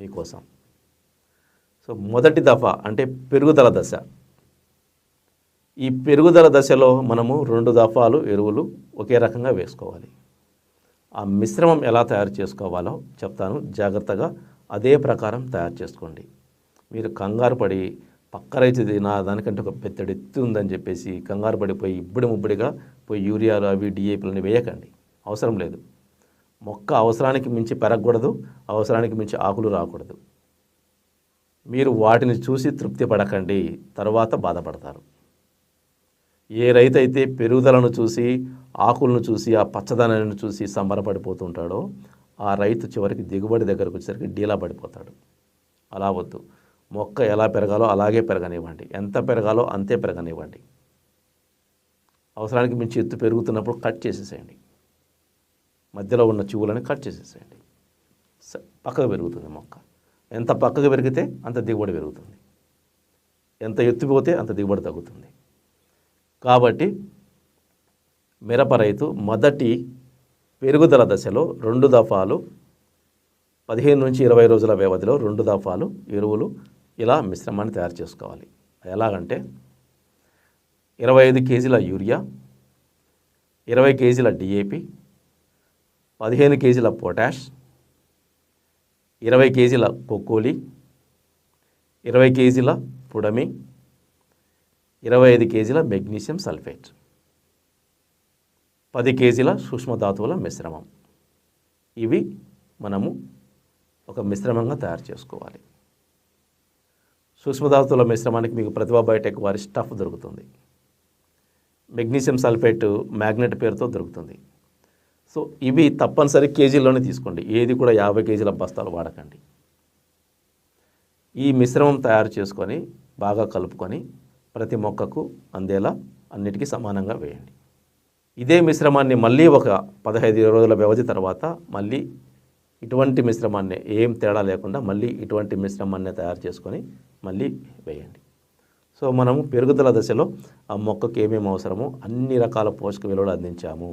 మీకోసం. సో మొదటి దఫా అంటే పెరుగుదల దశ. ఈ పెరుగుదల దశలో మనము రెండు దఫాలు ఎరువులు ఒకే రకంగా వేసుకోవాలి. ఆ మిశ్రమం ఎలా తయారు చేసుకోవాలో చెప్తాను. జాగ్రత్తగా అదే ప్రకారం తయారు చేసుకోండి. మీరు కంగారు పడి పక్క రైతు నా దానికంటే ఒక పెద్ద ఎత్తు ఉందని చెప్పేసి కంగారు పడిపోయి ఇబ్బడి ముబ్బడిగా పోయి యూరియాలు అవి డిఏపీలని వేయకండి. అవసరం లేదు. మొక్క అవసరానికి మించి పెరగకూడదు అవసరానికి మించి ఆకులు రాకూడదు. మీరు వాటిని చూసి తృప్తి పడకండి తర్వాత బాధపడతారు. ఏ రైతు అయితే పెరుగుదలను చూసి ఆకులను చూసి ఆ పచ్చదనాన్ని చూసి సంబరపడిపోతుంటాడో ఆ రైతు చివరికి దిగుబడి దగ్గరకు వచ్చేసరికి డీలా పడిపోతాడు. అలా వద్దు. మొక్క ఎలా పెరగాలో అలాగే పెరగనివ్వండి. ఎంత పెరగాలో అంతే పెరగనివ్వండి. అవసరానికి మించి ఎత్తు పెరుగుతున్నప్పుడు కట్ చేసేసేయండి. మధ్యలో ఉన్న చివులని కట్ చేసేసేయండి. పక్కకు పెరుగుతుంది మొక్క. ఎంత పక్కకు పెరిగితే అంత దిగుబడి పెరుగుతుంది. ఎంత ఎత్తిపోతే అంత దిగుబడి తగ్గుతుంది. కాబట్టి మిరప రైతు మొదటి పెరుగుదల దశలో రెండు దఫాలు పదిహేను నుంచి ఇరవై రోజుల వ్యవధిలో రెండు దఫాలు ఎరువులు ఇలా మిశ్రమాన్ని తయారు చేసుకోవాలి. ఎలాగంటే ఇరవై ఐదు కేజీల యూరియా ఇరవై కేజీల డిఏపి పదిహేను కేజీల పొటాష్ ఇరవై కేజీల కొక్కోలి ఇరవై కేజీల పుడమి ఇరవై ఐదు కేజీల మెగ్నీషియం సల్ఫేట్ పది కేజీల సూక్ష్మధాతువుల మిశ్రమం. ఇవి మనము ఒక మిశ్రమంగా తయారు చేసుకోవాలి. సూక్ష్మధాతువుల మిశ్రమానికి మీకు ప్రతిభా బయోటెక్ వారి స్టఫ్ దొరుకుతుంది. మెగ్నీషియం సల్ఫేట్ మ్యాగ్నెట్ పేరుతో దొరుకుతుంది. సో ఇవి తప్పనిసరి కేజీల్లోనే తీసుకోండి. ఏది కూడా యాభై కేజీల బస్తాలు వాడకండి. ఈ మిశ్రమం తయారు చేసుకొని బాగా కలుపుకొని ప్రతి మొక్కకు అందేలా అన్నిటికీ సమానంగా వేయండి. ఇదే మిశ్రమాన్ని మళ్ళీ ఒక పదహైదు రోజుల వ్యవధి తర్వాత మళ్ళీ ఇటువంటి మిశ్రమాన్ని ఏం తేడా లేకుండా మళ్ళీ ఇటువంటి మిశ్రమాన్ని తయారు చేసుకొని మళ్ళీ వేయండి. సో మనము పెరుగుదల దశలో ఆ మొక్కకు ఏమేమి అవసరమో అన్ని రకాల పోషక విలువలు అందించాము.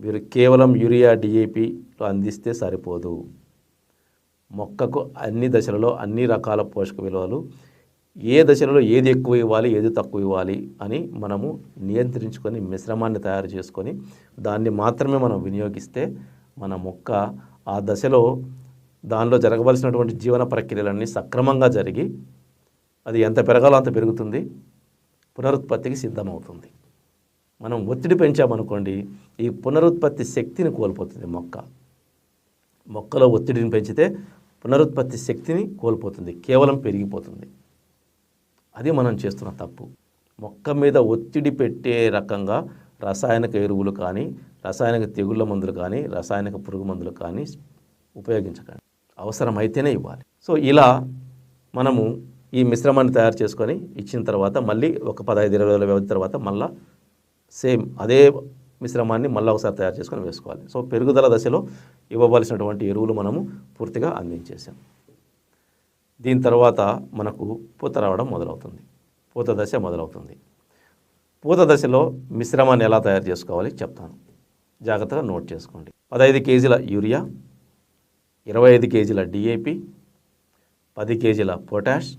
మీరు కేవలం యూరియా డిఏపిలో అందిస్తే సరిపోదు. మొక్కకు అన్ని దశలలో అన్ని రకాల పోషక విలువలు ఏ దశలలో ఏది ఎక్కువ ఇవ్వాలి ఏది తక్కువ ఇవ్వాలి అని మనము నియంత్రించుకొని మిశ్రమాన్ని తయారు చేసుకొని దాన్ని మాత్రమే మనం వినియోగిస్తే మన మొక్క ఆ దశలో దానిలో జరగవలసినటువంటి జీవన ప్రక్రియలన్నీ సక్రమంగా జరిగి అది ఎంత పెరగాలో అంత పెరుగుతుంది పునరుత్పత్తికి సిద్ధమవుతుంది. మనం ఒత్తిడి పెంచామనుకోండి ఈ పునరుత్పత్తి శక్తిని కోల్పోతుంది మొక్క. మొక్కలో ఒత్తిడిని పెంచితే పునరుత్పత్తి శక్తిని కోల్పోతుంది కేవలం పెరిగిపోతుంది. అది మనం చేస్తున్న తప్పు. మొక్క మీద ఒత్తిడి పెట్టే రకంగా రసాయనిక ఎరువులు కానీ రసాయనిక తెగుళ్ళ మందులు కానీ రసాయనిక పురుగు మందులు కానీ ఉపయోగించకండి. అవసరమైతేనే ఇవ్వాలి. సో ఇలా మనము ఈ మిశ్రమాన్ని తయారు చేసుకొని ఇచ్చిన తర్వాత మళ్ళీ ఒక పదహైదు ఇరవై రోజుల వ్యవధి తర్వాత మళ్ళీ సేమ్ అదే మిశ్రమాన్ని మళ్ళీ ఒకసారి తయారు చేసుకొని వేసుకోవాలి. సో పెరుగుదల దశలో ఇవ్వవలసినటువంటి ఎరువులు మనము పూర్తిగా అందించేసాం. దీని తర్వాత మనకు పూత రావడం మొదలవుతుంది. పూత దశ మొదలవుతుంది. పూత దశలో మిశ్రమాన్ని ఎలా తయారు చేసుకోవాలి చెప్తాను. జాగ్రత్తగా నోట్ చేసుకోండి. పదహైదు కేజీల యూరియా ఇరవై ఐదు కేజీల డిఏపి పది కేజీల పొటాష్